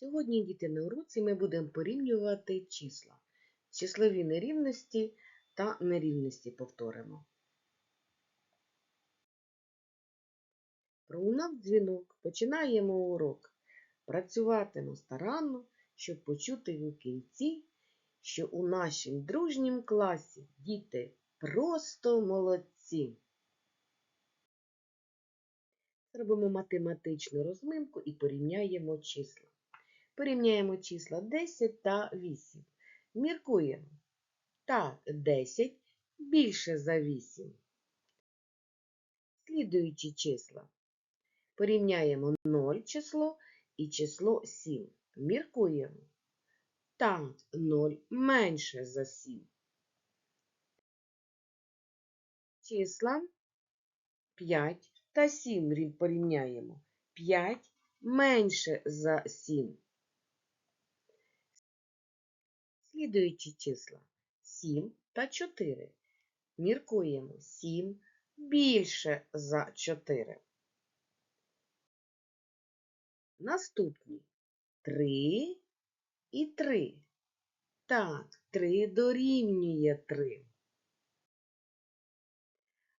Сьогодні, діти, на уроці ми будемо порівнювати числа. Числові нерівності та нерівності повторимо. Пролунав дзвінок. Починаємо урок. Працюватимо старанно, щоб почути у кінці, що у нашім дружнім класі діти просто молодці. Зробимо математичну розминку і порівняємо числа. Порівняємо числа 10 та 8. Міркуємо. Так, 10 більше за 8. Слідуючі числа. Порівняємо 0 число і число 7. Міркуємо. Так, 0 менше за 7. Числа 5 та 7 порівняємо. 5 менше за 7. Слідуючі числа 7 та 4. Міркуємо 7 більше за 4. Наступні 3 і 3. Так, 3 дорівнює 3.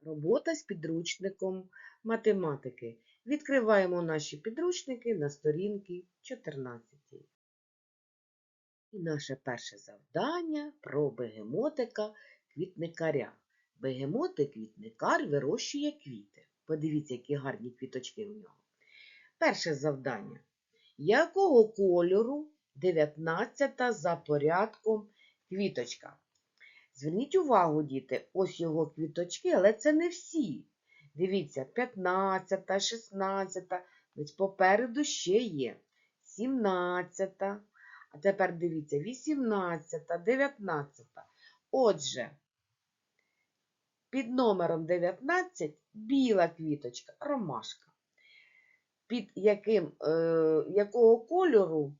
Робота з підручником математики. Відкриваємо наші підручники на сторінки 14. І наше перше завдання про бегемотика квітникаря. Бегемотик-квітникар вирощує квіти. Подивіться, які гарні квіточки у нього. Перше завдання. Якого кольору 19 за порядком квіточка? Зверніть увагу, діти, ось його квіточки, але це не всі. Дивіться, 15, 16, ось попереду ще є 17. А тепер дивіться, 18, 19. Отже, під номером 19 біла квіточка, ромашка. Під яким, е, якого кольору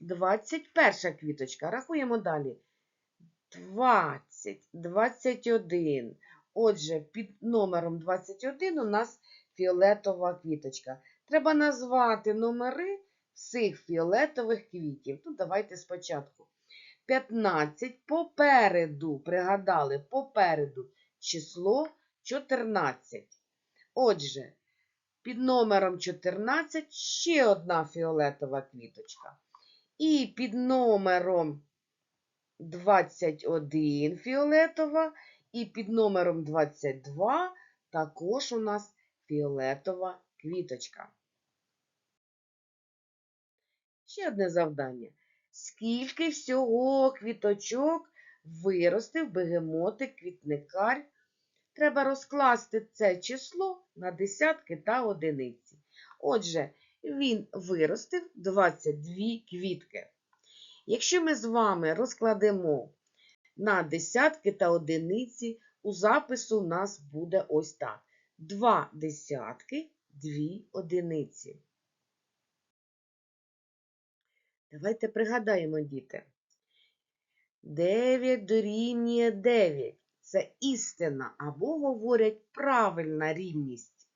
21 квіточка. Рахуємо далі. 20, 21. Отже, під номером 21 у нас фіолетова квіточка. Треба назвати номери всіх фіолетових квітів. Ну, давайте спочатку. 15 попереду, пригадали, попереду число 14. Отже, під номером 14 ще одна фіолетова квіточка. І під номером 21 фіолетова, і під номером 22 також у нас фіолетова квіточка. Ще одне завдання. Скільки всього квіточок виростив бегемотик квітникар? Треба розкласти це число на десятки та одиниці. Отже, він виростив 22 квітки. Якщо ми з вами розкладемо на десятки та одиниці, у запису у нас буде ось так. Два десятки, дві одиниці. Давайте пригадаємо, діти. 9 дорівнює 9. Це істина або говорять правильна рівність.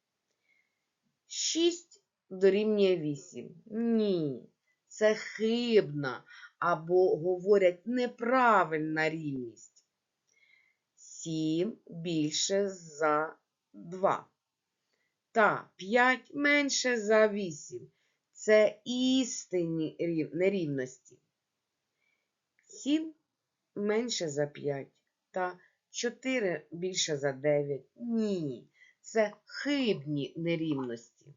6 дорівнює 8. Ні, це хибна або говорять неправильна рівність. 7 більше за 2. Та 5 менше за 8. Це істинні нерівності. 7 менше за 5 та 4 більше за 9. Ні, це хибні нерівності.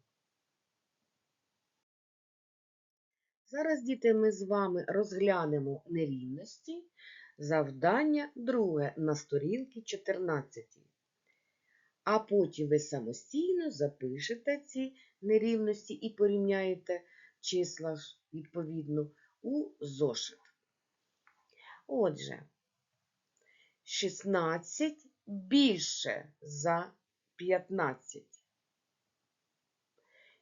Зараз, діти, ми з вами розглянемо нерівності. Завдання друге на сторінці 14. А потім ви самостійно запишете ці нерівності і порівняєте числа відповідно у зошит. Отже, 16 більше за 15.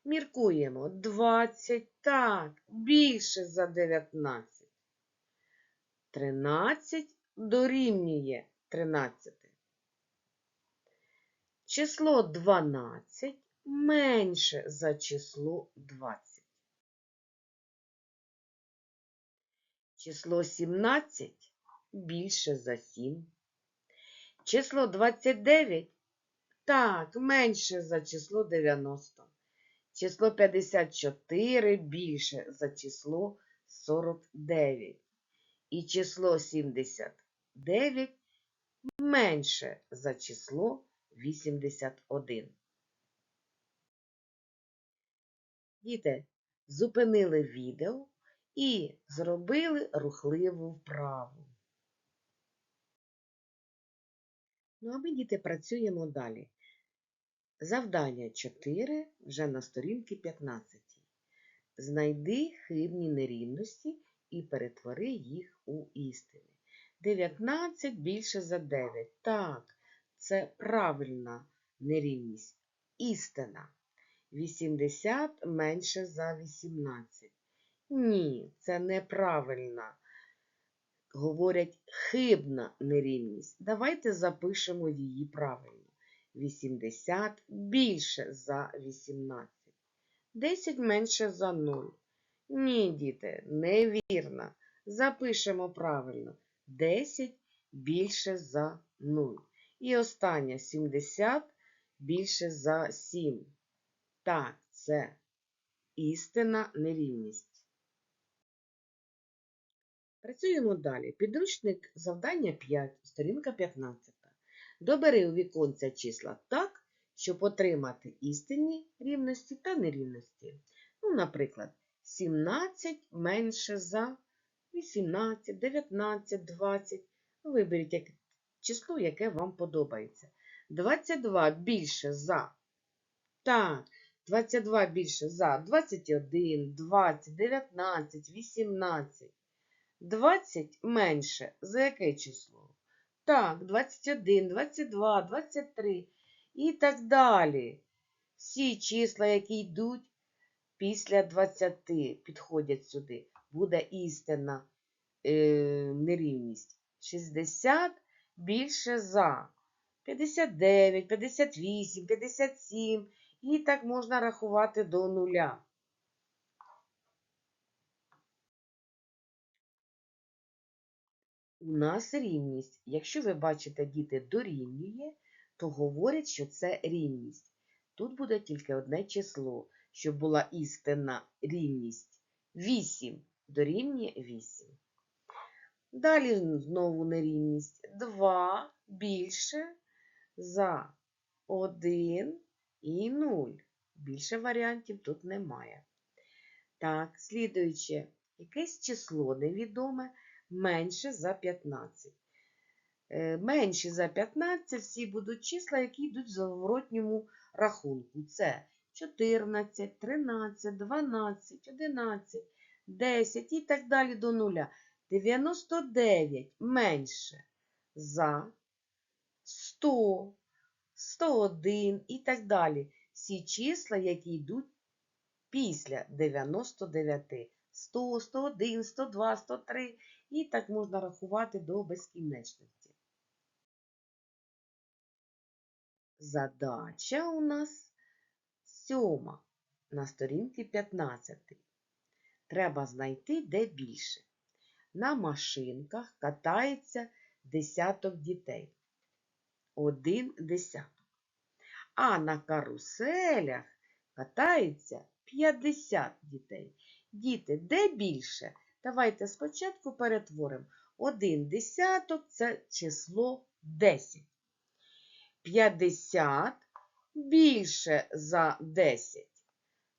Міркуємо 20 так, більше за 19. 13 дорівнює 13. Число 12 менше за число 20. Число 17 більше за 7. Число 29 так, менше за число 90. Число 54 більше за число 49. І число 79 менше за число 81. Діти, зупинили відео і зробили рухливу вправу. Ну, а ми, діти, працюємо далі. Завдання 4 вже на сторінці 15. Знайди хибні нерівності і перетвори їх у істини. 19 більше за 9. Так, це правильна нерівність. Істина. 80 менше за 18. Ні, це неправильна. Говорять хибна нерівність. Давайте запишемо її правильно. 80 більше за 18. 10 менше за 0. Ні, діти, невірно. Запишемо правильно. 10 більше за 0. І останнє 70 більше за 7. Так, це істинна нерівність. Працюємо далі. Підручник завдання 5, сторінка 15. Добери у віконця числа так, щоб отримати істинні рівності та нерівності. Ну, наприклад, 17 менше за 18, 19, 20. Виберіть яке число, яке вам подобається. 22 більше за. Так, 22 більше за 21, 20, 19, 18. 20 менше за яке число? Так, 21, 22, 23 і так далі. Всі числа, які йдуть після 20, підходять сюди. Буде істинна е, нерівність. 60 більше за 59, 58, 57. І так можна рахувати до нуля. У нас рівність. Якщо ви бачите, діти дорівнює, то говорять, що це рівність. Тут буде тільки одне число, щоб була істинна рівність. 8 дорівнює 8. Далі знову нерівність. 2 більше за 1 і 0. Більше варіантів тут немає. Так, слідуюче, якесь число невідоме менше за 15. Е, Менші за 15 всі будуть числа, які йдуть в зворотньому рахунку. Це 14, 13, 12, 11, 10 і так далі до нуля. 99 менше за 100, 101 і так далі. Всі числа, які йдуть після 99. 100, 101, 102, 103 і так можна рахувати до безкінечності. Задача у нас сьома на сторінці 15. Треба знайти де більше. На машинках катається десяток дітей. Один десяток. А на каруселях катається 50 дітей. Діти, де більше? Давайте спочатку перетворимо. Один десяток це число 10. 50 більше за 10.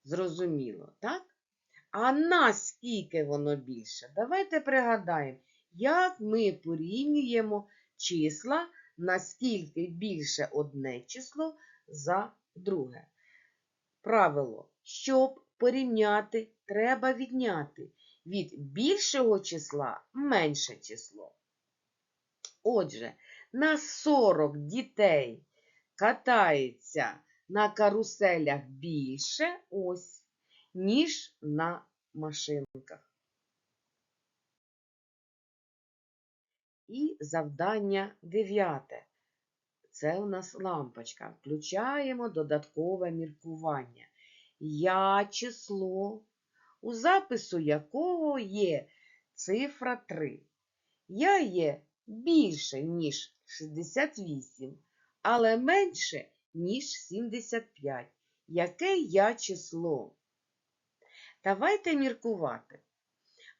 Зрозуміло, так? А наскільки воно більше? Давайте пригадаємо, як ми порівнюємо числа, наскільки більше одне число за друге. Правило, щоб порівняти, треба відняти від більшого числа менше число. Отже, на 40 дітей катається на каруселях більше ось, ніж на машинках. І завдання дев'яте. Це у нас лампочка. Включаємо додаткове міркування. Я число, у запису якого є цифра 3. Я є більше, ніж 68, але менше, ніж 75. Яке я число? Давайте міркувати.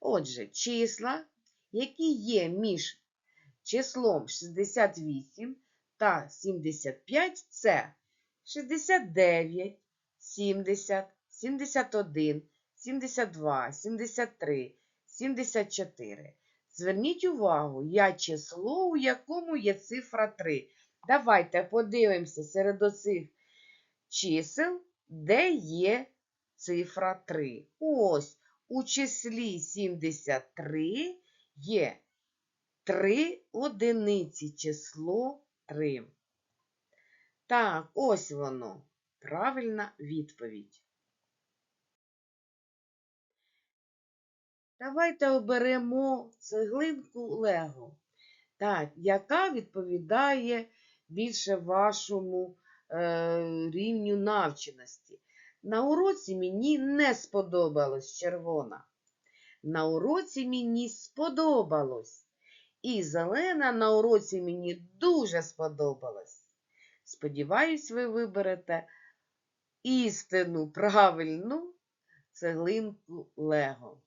Отже, числа, які є між числом 68 та 75, це 69, 70, 71, 72, 73, 74. Зверніть увагу, я число, у якому є цифра 3. Давайте подивимося серед оцих чисел, де є цифра 3. Ось у числі 73 є 3 одиниці число 3. Так, ось воно. Правильна відповідь. Давайте оберемо цеглинку Лего. Так, яка відповідає більше вашому е, рівню навченості. На уроці мені не сподобалось червона. На уроці мені сподобалось. І зелена на уроці мені дуже сподобалась. Сподіваюсь, ви виберете істину правильну цеглинку Лего.